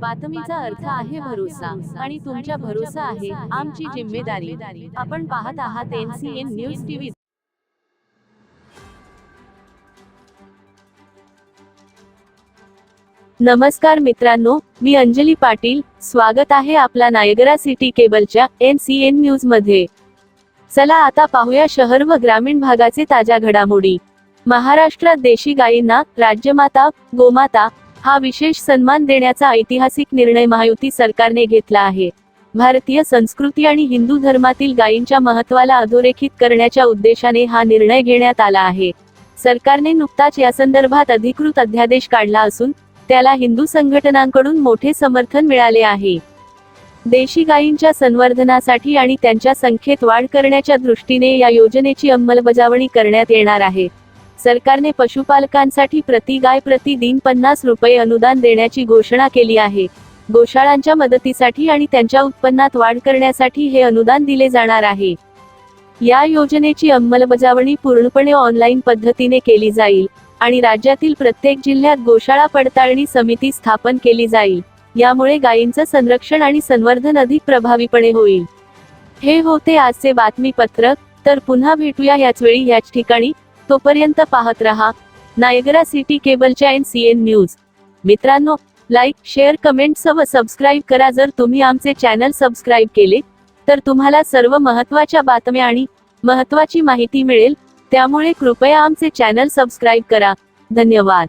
बातमीचा अर्थ आहे भरोसा आणि तुमच्या भरोसा आहे आमची जिम्मेदारी. आपण पाहत आहात एनसीएन न्यूज टीव्ही. नमस्कार मित्रांनो मी अंजली पाटील. स्वागत आहे आपला नायगरा सिटी केबलच्या एन सी एन न्यूजमध्ये. चला आता पाहूया शहर व ग्रामीण भागाचे ताज्या घडामोडी. महाराष्ट्रात देशी गायींना राज्यमाता गोमाता हा विशेष सन्मान देण्याचा ऐतिहासिक निर्णय महायुती सरकारने घेतला आहे. भारतीय संस्कृती आणि हिंदू धर्मातील गायींच्या महत्वाला अधोरेखित करण्याच्या उद्देशाने हा निर्णय घेण्यात आला आहे. सरकारने नुकताच या संदर्भात अधिकृत अध्यादेश काढला असून त्याला हिंदू संघटनांकडून मोठे समर्थन मिळाले आहे. देशी गायींच्या संवर्धनासाठी आणि त्यांच्या संख्येत वाढ करण्याच्या दृष्टीने या योजनेची अंमलबजावणी करण्यात येणार आहे. सरकारने पशुपालकांसाठी प्रति गाय प्रति दिन पन्नास रुपये अनुदान देण्याची घोषणा केली आहे. गोशाळांच्या मदतीसाठी आणि त्यांच्या उत्पन्नात वाढ करण्यासाठी हे अनुदान दिले जाणार आहे. या योजनेची अंमलबजावणी पूर्णपणे ऑनलाईन पद्धतीने केली जाईल आणि राज्यातील प्रत्येक जिल्ह्यात गोशाळा पडताळणी समिती स्थापन केली जाईल. यामुळे गायींचं संरक्षण आणि संवर्धन अधिक प्रभावीपणे होईल. हे होते आजचे बातमीपत्रक तर पुन्हा भेटूया याच वेळी याच ठिकाणी. तोपर्यंत पाहत रहा नायगरा सिटी केबलच्या एन सी एन न्यूज. मित्रांनो लाईक शेअर कमेंट सव सबस्क्राईब करा. जर तुम्ही आमचे चॅनल सबस्क्राईब केले तर तुम्हाला सर्व महत्त्वाच्या बातम्या आणि महत्त्वाची माहिती मिळेल. त्यामुळे कृपया आमचे चॅनल सबस्क्राईब करा. धन्यवाद.